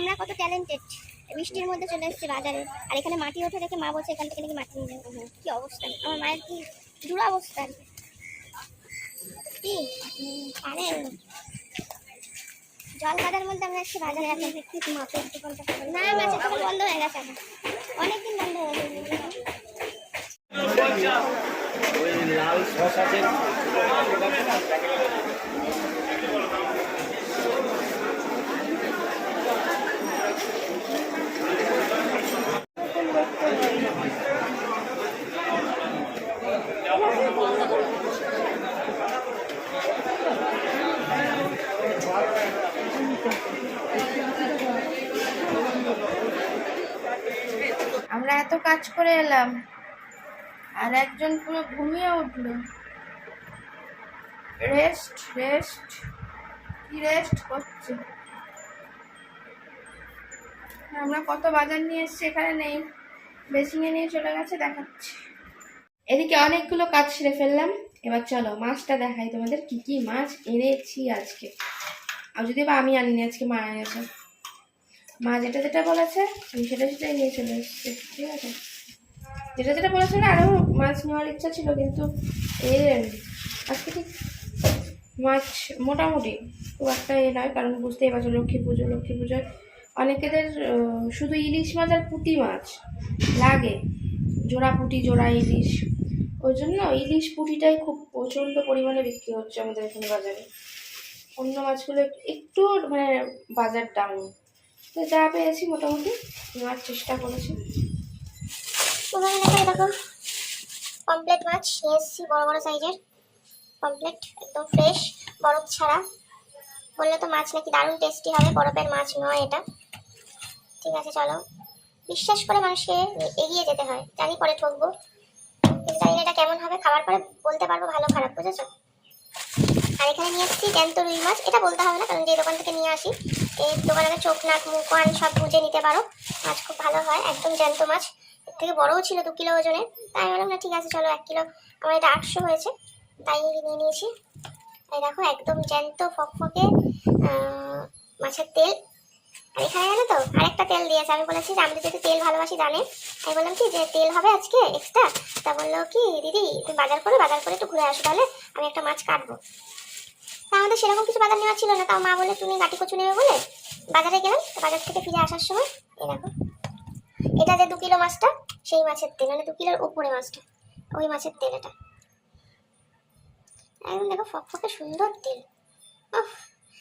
আমরা কত ট্যালেন্টেড বৃষ্টির মধ্যে চলে এসেছি বাজারে। আর এখানে মাটি ওঠে দেখে মা বলছে এখান থেকে নাকি মাটি নিয়ে যাব। কি অবস্থা? আমার মায়ের কি দূর অবস্থা কি। জল কাদার মধ্যে আমরা এসেছি বাজারে এখন। না মাছের দোকান বন্ধ হয়ে গেছে অনেকদিন বন্ধ হয়ে গেছে। লাল আমরা এত কাজ করে এলাম। আর একজন পুরো ঘুমিয়ে উঠল। রেস্ট রেস্ট কি রেস্ট করছে? আমরা কত বাজার নিয়ে এসেছি এখানে নেই। বেসিংয়ে নিয়ে চলে গেছে, দেখাচ্ছি। এদিকে অনেকগুলো কাজ সেরে ফেললাম। এবার চলো, মাছটা দেখাই তোমাদের কি কি মাছ এনেছি আজকে। আর যদি বা আমি আনিনি, আজকে মা এনেছে। মা যেটা যেটা বলেছে, আমি সেটা সেটাই নিয়ে চলে এসেছি, ঠিক আছে? যেটা যেটা বলেছে না আরও মাছ নেওয়ার ইচ্ছা ছিল, কিন্তু এ, আজকে ঠিক মাছ মোটামুটি খুব একটা এ নয়, কারণ বুঝতেই পারছ, লক্ষ্মী পুজো, লক্ষ্মী পুজোয় অনেকেদের শুধু ইলিশ মাছ আর পুঁটি মাছ লাগে, জোড়া পুঁটি, জোড়া ইলিশ। ওই জন্য ইলিশ পুঁটিটাই খুব প্রচণ্ড পরিমাণে বিক্রি হচ্ছে আমাদের এখানে বাজারে। অন্য মাছগুলো একটু মানে বাজার ডাউন তো যা পেয়েছি মোটামুটি, নেওয়ার চেষ্টা করেছি। ওখানে দেখো এরকম পমপ্লেট মাছ নিয়ে এসেছি বড় বড় সাইজের পমপ্লেট একদম ফ্রেশ বরফ ছাড়া। বললে তো মাছ নাকি দারুণ টেস্টি হবে, বরফের মাছ নয় এটা। ঠিক আছে, চলো। বিশ্বাস করে মানুষকে এগিয়ে যেতে হয়। জানি পরে ঠকবো। কিন্তু জানি এটা কেমন হবে। খাবার পরে বলতে পারব ভালো খারাপ, বুঝেছ? আর এখানে নিয়ে এসেছি জ্যান্ত রুই মাছ। এটা বলতে হবে না, কারণ যে দোকান থেকে নিয়ে আসি, এই দোকানে চোখ, নাক, মুখ, কান সব বুঝে নিতে পারো। মাছ খুব ভালো হয়, একদম জ্যান্ত মাছ। থেকে বড়ও ছিল দু কিলো ওজনের। তাই আমি বললাম, না, ঠিক আছে, চলো এক কিলো। আমার এটা আটশো হয়েছে, তাই নিয়ে নিয়েছি। এই দেখো, একদম জ্যান্ত, ফকফকে মাছের তেল। আর এখানে জানো তো, আরেকটা তেল দিয়েছে আমি বলেছি যে, আমি যদি তেল ভালোবাসি, জানে। আমি বললাম কি, যে তেল হবে আজকে এক্সট্রা তা বলল কি, দিদি, তুমি বাজার করে বাজার করে একটু ঘুরে আসো তাহলে, আমি একটা মাছ কাটবো। তা আমাদের সেরকম কিছু বাজার নেওয়া ছিল না। তাও মা বলে তুমি গাটি কচু নেবে বলে? বাজারে গেলাম, বাজার থেকে ফিরে আসার সময়, এই দেখো। এটা যে দু কিলো মাছটা, সেই মাছের তেল মানে দু কিলোর উপরে মাছটা, ওই মাছের তেল এটা একদম দেখো ফকফকে সুন্দর তেল।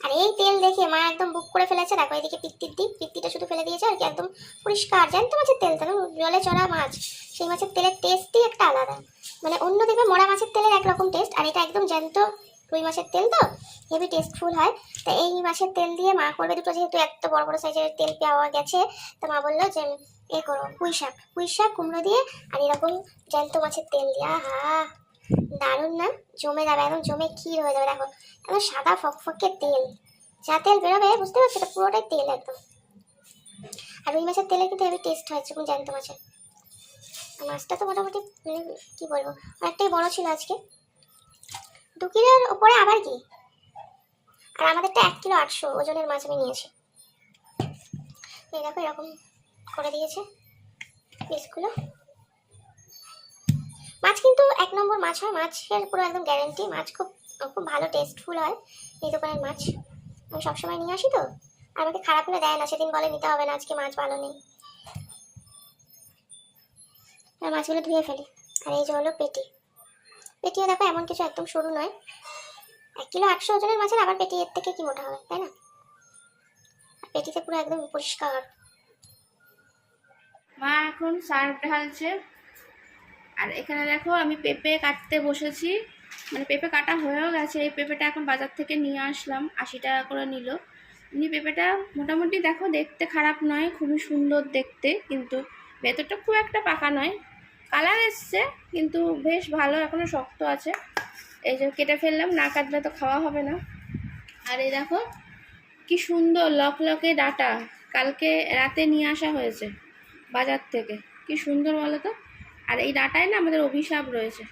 আর এই তেল দেখে মা একদম বুক করে ফেলেছে। দেখো এদিকে পিত্তির দিক পিত্তিটা শুধু ফেলে দিয়েছে আর কি, একদম পরিষ্কার। জ্যান্ত মাছের তেল তো জলে চড়া মাছ, সেই মাছের তেলের টেস্টই একটা আলাদা। মানে অন্য দেখবে মরা মাছের তেলের একরকম টেস্ট আর এটা একদম জ্যান্ত রুই মাছের তেল তো, হেভি টেস্টফুল হয়। তা এই মাছের তেল দিয়ে মা করবে দুটো, যেহেতু এত বড় বড় সাইজের তেল পাওয়া গেছে, তো মা বলল যে এ করো, পুঁই শাক পুঁই শাক, কুমড়ো দিয়ে, আর এরকম জ্যান্ত মাছের তেল দিয়ে, আহা! দারুণ না? জমে যাবে একদম, জমে ক্ষীর হয়ে যাবে, দেখো। একদম সাদা ফকফকে তেল। যা তেল বেরোবে, বুঝতে পারছ? এটা পুরোটাই তেল একদম। আর রুই মাছের তেলে কিন্তু হেভি টেস্ট হয় যেরকম জ্যান্ত মাছের। মাছটা তো মোটামুটি মানে কি বলব, অনেকটাই বড় ছিল আজকে। দু কিলোর ওপরে আবার কি? আর আমাদেরটা এক কিলো আটশো, ওজনের মাছ আমি নিয়েছি। দেখো এরকম করে দিয়েছে পিসগুলো। মাছ কিন্তু এক নম্বর মাছ হয়, মাছের পুরো একদম গ্যারেন্টি মাছ খুব খুব ভালো টেস্টফুল হয় এই দোকানের মাছ। আমি সবসময় নিয়ে আসি তো। আর আমাকে খারাপ হলে দেয় না, সেদিন বলে নিতে হবে না, আজকে মাছ ভালো নেই। আর মাছগুলো ধুয়ে ফেলি। আর এই যে হলো পেটি। পেটিও দেখো এমন কিছু একদম সরু নয়। এক কিলো আটশো ওজনের মাছের, আবার পেটি এর থেকে কি মোটা হবে, তাই না? পেটিতে পুরো একদম পরিষ্কার। মা এখন সার্ফ ঢালছে। আর এখানে দেখো আমি পেঁপে কাটতে বসেছি। মানে পেঁপে কাটা হয়েও গেছে, এই পেঁপেটা এখন বাজার থেকে নিয়ে আসলাম, আশি টাকা করে নিল। এমনি পেঁপেটা মোটামুটি দেখো দেখতে খারাপ নয়, খুবই সুন্দর দেখতে, কিন্তু ভেতরটা খুব একটা পাকা নয়। কালার এসছে, কিন্তু বেশ ভালো এখনও শক্ত আছে। এই যে কেটে ফেললাম, না কাটলে তো খাওয়া হবে না। আর এই দেখো, কি সুন্দর লক লকে ডাটা, কালকে রাতে নিয়ে আসা হয়েছে। বাজার থেকে। কি সুন্দর বলো তো? আর এই ডাটায় না আমাদের অভিশাপ রয়েছে।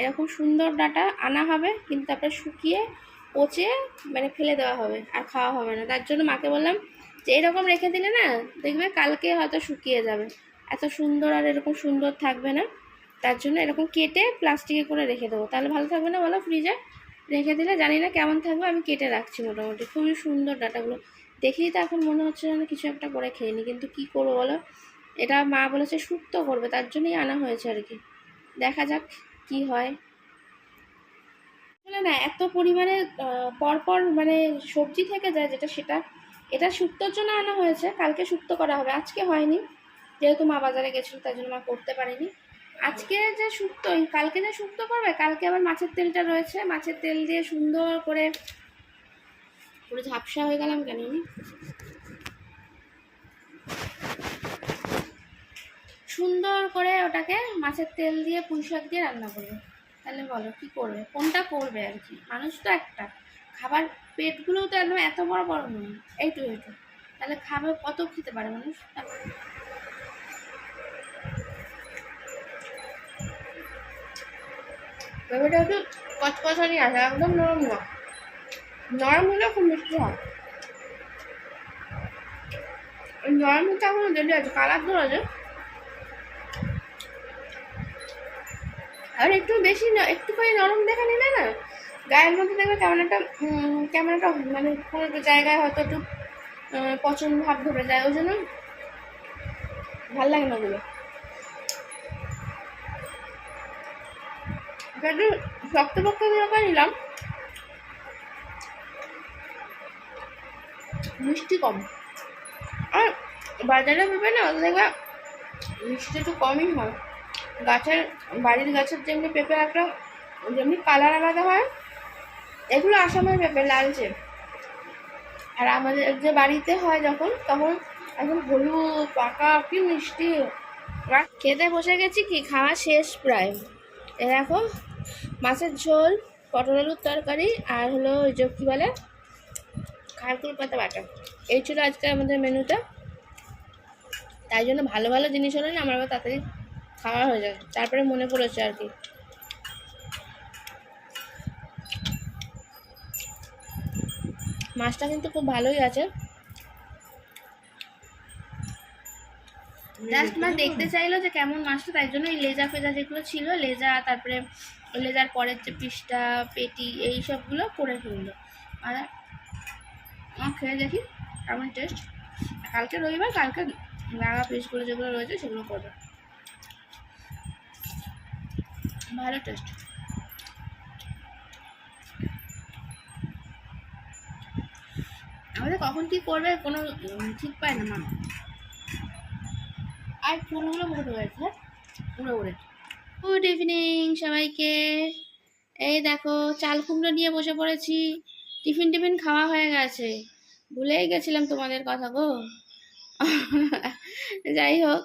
এরকম সুন্দর ডাটা আনা হবে, কিন্তু তারপরে শুকিয়ে পচে মানে ফেলে দেওয়া হবে আর খাওয়া হবে না। তার জন্য মাকে বললাম যে, এরকম রেখে দিলে না, দেখবে কালকে হয়তো শুকিয়ে যাবে। এত সুন্দর আর এরকম সুন্দর থাকবে না। তার জন্য এরকম কেটে প্লাস্টিকে করে রেখে দেবো। তাহলে ভালো থাকবে না বলো ফ্রিজে রেখে দিলে জানি না কেমন থাকবে, আমি কেটে রাখছি মোটামুটি। খুবই সুন্দর ডাটাগুলো। দেখেই তো এখন মনে হচ্ছে যেন কিছু একটা করে খেয়ে নিই কিন্তু কী করব বলো? এটা মা বলেছে শুক্তো করবে, তার জন্যই আনা হয়েছে আর কি। দেখা যাক কি হয়। আসলে না, এত পরিমাণে পরপর মানে সবজি থেকে যায় যেটা, সেটা, এটা শুক্তোর জন্য আনা হয়েছে, কালকে শুক্তো করা হবে। আজকে হয়নি, যেহেতু মা বাজারে গেছিল তার জন্য মা করতে পারেনি। আজকে যে শুক্তো কালকে যে শুক্তো করবে, কালকে আবার মাছের তেলটা রয়েছে। মাছের তেল দিয়ে সুন্দর করে, পুরো ঝাপসা হয়ে গেলাম কেন সুন্দর করে ওটাকে মাছের তেল দিয়ে পুঁই শাক দিয়ে রান্না করবে। তাহলে বলো, কি করবে? কোনটা করবে আর কি? মানুষ তো একটা। খাবার পেটগুলোও তো একদম এত বড় বড় নয়। এইটু এইটু তাহলে খাবার কত খেতে পারে মানুষ? ব্যাপারটা একটু কচকচানি আছে একদম নরম না নরম হলে খুব মিষ্টি হয়। নরম হতে এখনও দেরি আছে, কালার দূর আছে আর একটু বেশি না একটুখানি নরম দেখে নিলে না, গায়ের মধ্যে দেখবে কেমন একটা কেমন একটা মানে কোনো একটা জায়গায় হয়তো একটু পচন ভাব ধরে যায়, ওই জন্য ভালো লাগে না ওগুলো। একটু শক্তপোক্ত করে নিলাম। মিষ্টি কম। আর বাজারে ভেবে না দেখবে মিষ্টি একটু কমই হয়। গাছের, বাড়ির গাছের যেমনি পেঁপে একটা যেমনি কালার আলাদা হয়, এগুলো আসামের পেঁপে, লালচে। আর আমাদের যে বাড়িতে হয় যখন, তখন একদম হলুদ, পাকা, কি মিষ্টি। খেতে বসে গেছি কি, খাওয়া শেষ প্রায়। এ দেখো, মাছের ঝোল, পটল আলুর তরকারি, আর হলো ওই যে কী বলে, খারকুল পাতা বাটা। এই ছিল আজকে আমাদের মেনুটা। তাই জন্য ভালো ভালো জিনিস হলে না, আমার তাড়াতাড়ি খাওয়া হয়ে যাবে। তারপরে মনে পড়েছে আর কি। মাছটা কিন্তু খুব ভালোই আছে। জাস্ট মা দেখতে চাইলো যে কেমন মাছটা তাই জন্য এই লেজা ফেজা যেগুলো ছিল লেজা তারপরে লেজার পরের যে পিসটা পেটি এই সবগুলো করে ফেলল। আর খেয়ে দেখি কেমন টেস্ট কালকে রবিবার কালকে লাগা পিসগুলো যেগুলো রয়েছে সেগুলো করবে। ভালো টেস্ট আমাদের কখন কি করবে কোনো ঠিক পায় না মা আর ফুলগুলো মুখে হয়েছে উড়ে উড়ে গুড ইভিনিং সবাইকে। এই দেখো, চাল কুমড়ো নিয়ে বসে পড়েছি। টিফিন টিফিন খাওয়া হয়ে গেছে। ভুলেই গেছিলাম তোমাদের কথা গো। যাই হোক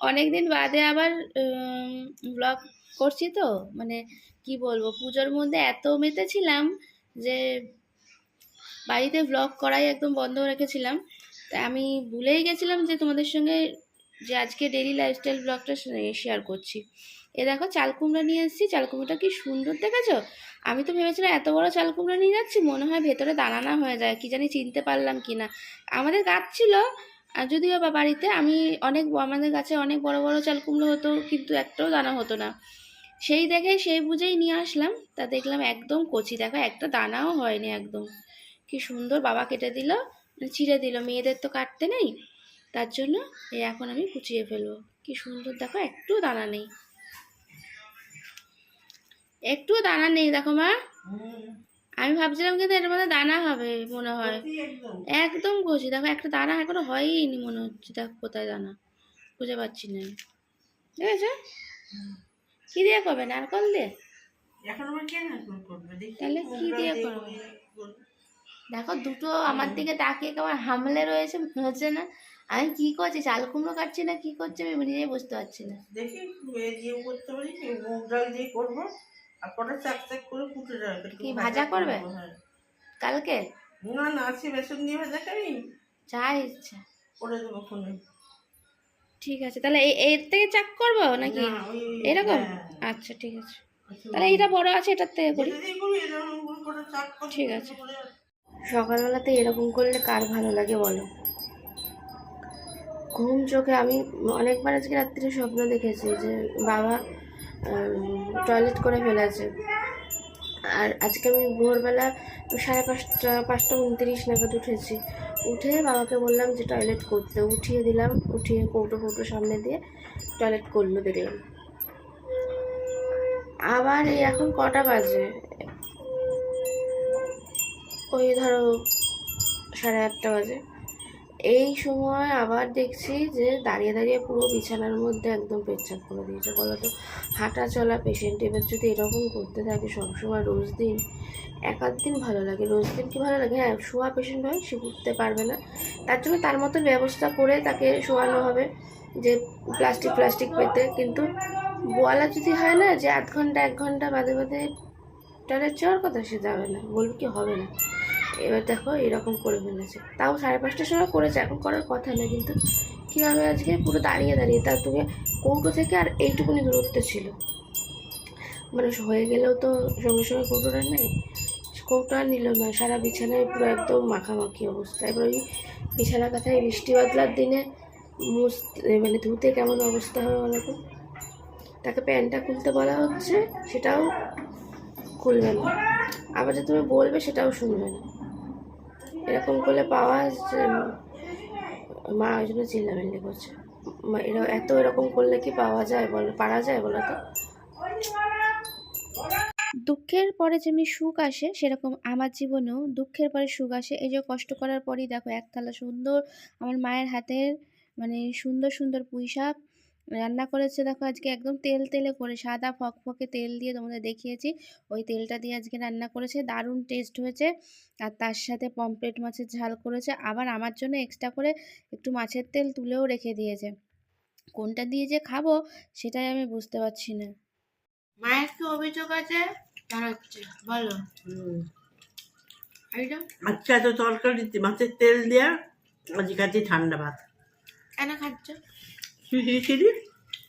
অনেক দিন বাদে আবার ব্লগ করছি তো মানে কি বলব, পুজোর মধ্যে এত মেতেছিলাম যে বাড়িতে ব্লগ করাই একদম বন্ধ রেখেছিলাম। তা আমি ভুলেই গেছিলাম যে তোমাদের সঙ্গে যে আজকে ডেলি লাইফস্টাইল ব্লগটা শেয়ার করছি। এ দেখো চাল কুমড়া নিয়ে এসেছি, চাল কুমড়োটা কি সুন্দর দেখেছ? আমি তো ভেবেছিলাম এত বড় চাল কুমড়া নিয়ে যাচ্ছি, মনে হয় ভেতরে দানা না হয়ে যায়, কি জানি চিনতে পারলাম কি না আমাদের গাছ ছিল যদিও বা বাড়িতে, আমি অনেক, আমাদের গাছে অনেক বড় বড় চাল কুমড়ো হতো, কিন্তু একটাও দানা হতো না। সেই দেখে সেই বুঝেই নিয়ে আসলাম। তা দেখলাম একদম কচি দেখো একটা দানাও হয়নি একদম। কি সুন্দর বাবা কেটে দিল মানে ছিঁড়ে দিল মেয়েদের তো কাটতে নেই। তার জন্য এই এখন আমি কুচিয়ে ফেলব। কি সুন্দর দেখো একটু দানা নেই। একটু দানা নেই দেখো মা। আমি ভাবছিলাম কিন্তু এর মধ্যে দানা হবে মনে হয়। একদম। কচি। দেখো একটা দানা এখনও হয়ইনি মনে হচ্ছে। দেখো কোথায় দানা খুঁজে পাচ্ছি না। ঠিক আছে কি দিয়ে? করবে নারকল দিয়ে তাহলে কি দিয়ে করবে? দেখো দুটো আমার দিকে তাকিয়ে কেমন হামলে রয়েছে হচ্ছে না। আমি কি করছি? চাল কুমড়ো কাটছি না কি করছি? আমি নিজেই বুঝতে পারছি না। দেখি করতে পারি কি মুগ ডাল দিয়ে করব। আর পরে চাক চাক করে কুটে রাখবে কি ভাজা করবে? কালকে? না না আজকে বেসন দিয়ে ভাজা খাবি? যা ইচ্ছা। করে দেবো ফোনে ঠিক আছে তাহলে এই এর থেকে চাক করব নাকি? এরকম? হ্যাঁ। আচ্ছা ঠিক আছে। তাহলে এইটা বড় আছে এটার থেকে করি। ঠিক আছে। সকালবেলাতে এরকম করলে কার ভালো লাগে বলো? ঘুম চোখে আমি অনেকবার আজকে রাত্রিরে স্বপ্ন দেখেছি যে বাবা টয়লেট করে ফেলেছে। আর আজকে আমি ভোরবেলা সাড়ে পাঁচটা পাঁচটা উনত্রিশ নাগাদ উঠেছি। উঠে বাবাকে বললাম যে টয়লেট করতে। উঠিয়ে দিলাম, উঠিয়ে কৌটো কৌটো সামনে দিয়ে টয়লেট করল দেখলাম আবার এই এখন কটা বাজে? ওই ধরো সাড়ে আটটা বাজে। এই সময় আবার দেখছি যে দাঁড়িয়ে দাঁড়িয়ে পুরো বিছানার মধ্যে একদম পেচ্ছাপ করে দিয়েছে। বলো তো, হাঁটা চলা পেশেন্ট এবার যদি এরকম করতে থাকে সবসময় রোজ দিন এক দিন ভালো লাগে। রোজ দিন কি ভালো লাগে? হ্যাঁ শোয়া পেশেন্ট হয়, সে উঠতে পারবে না। তার জন্য তার মতো ব্যবস্থা করে তাকে শোয়ানো হবে, যে প্লাস্টিক প্লাস্টিক পেতে। কিন্তু বলা যদি হয় না যে আধ ঘণ্টা, এক ঘণ্টা বাদে বাদে টয়লেট যাওয়ার কথা, সে যাবে না। বলবে কি হবে না? এবার দেখো এরকম করে ফেলেছে। তাও সাড়ে পাঁচটার সময় করেছে, এখন করার কথা না, কিন্তু কীভাবে আজকে পুরো দাঁড়িয়ে দাঁড়িয়ে তার তুমি কৌটো থেকে আর এইটুকুনি দূরত্ব ছিল। মানে হয়ে গেলেও তো সঙ্গে সঙ্গে কৌটোটা নেই। কৌটো নিল না, সারা বিছানায় পুরো একদম মাখামাখি অবস্থা। এবার ওই বিছানা কাথায় বৃষ্টি বাদলার দিনে মুছতে মানে ধুতে কেমন অবস্থা হবে বলো তো? তাকে প্যান্টটা খুলতে বলা হচ্ছে, সেটাও খুলবে না। আবার যে তুমি বলবে, সেটাও শুনবে না। এরকম করলে পাওয়া মা ওই জন্য চিল্লামিল্লি করছে। এত এরকম করলে কি পাওয়া যায় বলো? পারা যায় বলো তো? দুঃখের পরে যেমনি সুখ আসে, সেরকম আমার জীবনেও দুঃখের পরে সুখ আসে। এই যে কষ্ট করার পরই দেখো এক থালা সুন্দর, আমার মায়ের হাতের মানে সুন্দর সুন্দর পুঁই শাক রান্না করেছে দেখো আজকে একদম তেল তেলে করে সাদা ফকফকে তেল দিয়ে তোমাদের দেখিয়েছি। ওই তেলটা দিয়ে আজকে রান্না করেছে দারুণ টেস্ট হয়েছে। আর তার সাথে পমপ্লেট মাছের ঝাল করেছে। আবার আমার জন্য এক্সট্রা করে একটু মাছের তেল তুলেও রেখে দিয়েছে। কোনটা দিয়ে যে খাব সেটাই আমি বুঝতে পারছি না। মায়ের কি অভিযোগ আছে? বলো। আচ্ছা এত তরকারিতে মাছের তেল দেয়া আজকে ঠান্ডা ভাত। কেন খাচ্ছ? তুই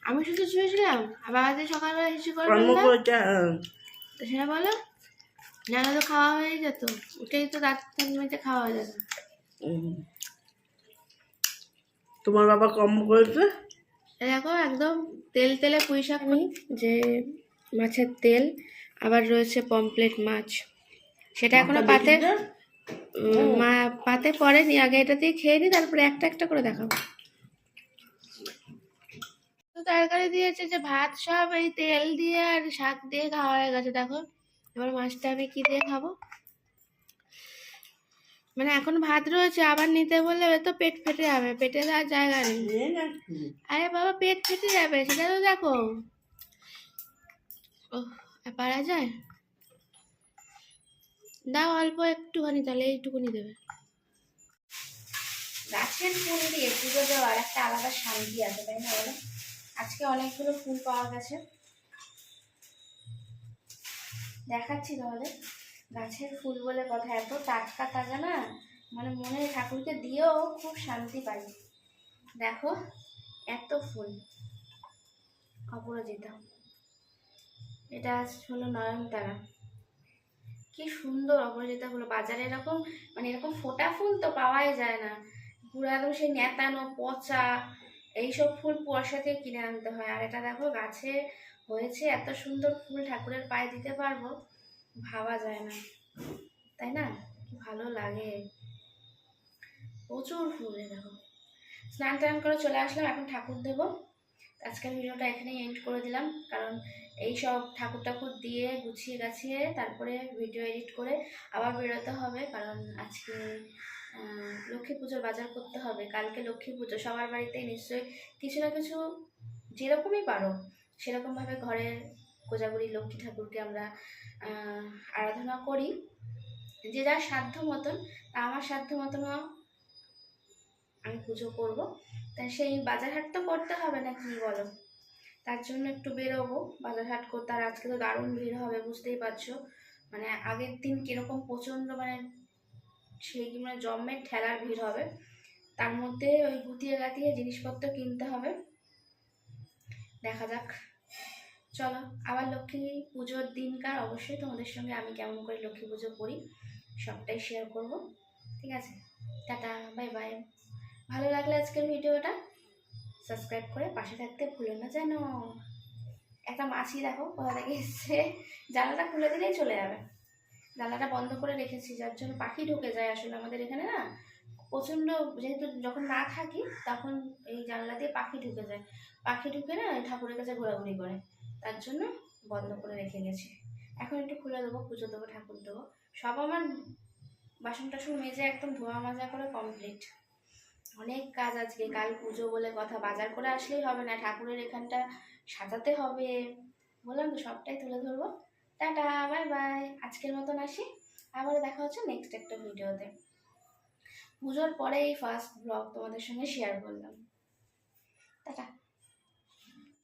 আমি শুধু শুয়েছিলাম। আবার আজকে সকালবেলা হিসু করে সেটা বলো জানা তো খাওয়া হয়ে যেত উঠেই তো দাঁত মেঝে খাওয়া হয়ে যেত তোমার বাবা কর্ম করেছে? দেখো একদম তেল তেলে পুঁই শাক যে মাছের তেল আবার রয়েছে পমপ্লেট মাছ। সেটা এখনও পাতে মা পাতে পড়েনি আগে এটা দিয়ে খেয়ে নিই তারপরে একটা একটা করে দেখাবো। তো তরকারি দিয়েছে যে ভাত সব এই তেল দিয়ে আর শাক দিয়ে খাওয়া হয়ে গেছে দেখো। এবার মাছটা আমি কি দিয়ে খাব? মানে এখন ভাত রয়েছে আবার নিতে বললে তো পেট ফেটে যাবে পেটে দেওয়ার জায়গা নেই। না আরে বাবা পেট ফেটে যাবে সেটা তো দেখো। ও পারা যায়? দাও অল্প একটুখানি তাহলে এইটুকুনি দেবে। গাছের ফুল দিয়ে পুজো দেওয়ার একটা আলাদা শান্তি আছে তাই না বলো? আজকে অনেকগুলো ফুল পাওয়া গেছে। দেখাচ্ছি তোমাদের গাছের ফুল বলে কথা, এত টাটকা তাজা না? মানে মনে ঠাকুরকে দিয়েও খুব শান্তি পাই। দেখো, এত ফুল। অপরাজিতা। এটা হলো নয়নতারা। কি সুন্দর অপরাজিতা হলো বাজারে এরকম মানে এরকম ফোটা ফুল তো পাওয়াই যায় না। পুরো একদম সেই নেতানো পচা এইসব ফুল কুয়াশা থেকে কিনে আনতে হয়। আর এটা দেখো, গাছে হয়েছে, এত সুন্দর ফুল ঠাকুরের পায়ে দিতে পারব, ভাবা যায় না। তাই না? ভালো লাগে। প্রচুর ফুল দেখো। স্নান টান করে চলে আসলাম, এখন ঠাকুর দেবো। আজকের ভিডিওটা এখানেই এন্ড করে দিলাম, কারণ এই সব ঠাকুর ঠাকুর দিয়ে গুছিয়ে গাছিয়ে তারপরে ভিডিও এডিট করে আবার বেরোতে হবে, কারণ আজকে লক্ষ্মী পুজোর বাজার করতে হবে, কালকে লক্ষ্মী পুজো। সবার বাড়িতেই নিশ্চয়ই কিছু না কিছু যেরকমই পারো, সেরকমভাবে ঘরের কোজাগুড়ি লক্ষ্মী ঠাকুরকে আমরা আরাধনা করি। যে যার সাধ্য মতন, তা আমার সাধ্য মতনও আমি পুজো করব। তা সেই বাজার হাট তো করতে হবে না কি বলো? তার জন্য একটু বেরোবো। বাজারহাট করতে আর আজকে তো দারুণ ভিড় হবে, বুঝতেই পারছ। মানে আগের দিন কীরকম প্রচণ্ড মানে সেই মানে জম্মের ঠেলার ভিড় হবে। তার মধ্যে ওই গুতিয়ে গাতিয়ে জিনিসপত্র কিনতে হবে। দেখা যাক। চলো, আবার লক্ষ্মী পুজোর দিনকার অবশ্যই তোমাদের সঙ্গে আমি কেমন করে লক্ষ্মী পুজো করি, সবটাই শেয়ার করব। ঠিক আছে? টাটা বাই বাই ভালো লাগলে আজকের ভিডিওটা সাবস্ক্রাইব করে পাশে থাকতে ভুলো না যেন। একটা মাছি দেখো, কোথা থেকে এসছে? জানলাটা খুলে দিলেই চলে যাবে। জানলাটা বন্ধ করে রেখেছি, যার জন্য পাখি ঢুকে যায় আসলে আমাদের এখানে না। প্রচণ্ড যেহেতু যখন না থাকি, তখন এই জানলা দিয়ে পাখি ঢুকে যায়। পাখি ঢুকে না ঠাকুরের কাছে ঘোরাঘুরি করে। তার জন্য বন্ধ করে রেখে গেছি। এখন একটু খুলে দেবো, পুজো দেবো, ঠাকুর দেবো। সব আমার বাসন টাসন মেজে একদম ধোয়া মাজা করে কমপ্লিট অনেক কাজ আজকে, কাল পুজো বলে কথা, বাজার করে আসলেই হবে না। ঠাকুরের এখানটা সাজাতে হবে। বললাম তো সবটাই তুলে ধরবো। Tata, bye bye. আজকের মতন আসি। আবার দেখা হচ্ছে নেক্সট একটা ভিডিওতে। পুজোর পরে এই ফার্স্ট ব্লগ তোমাদের সঙ্গে শেয়ার করলাম। টাটা।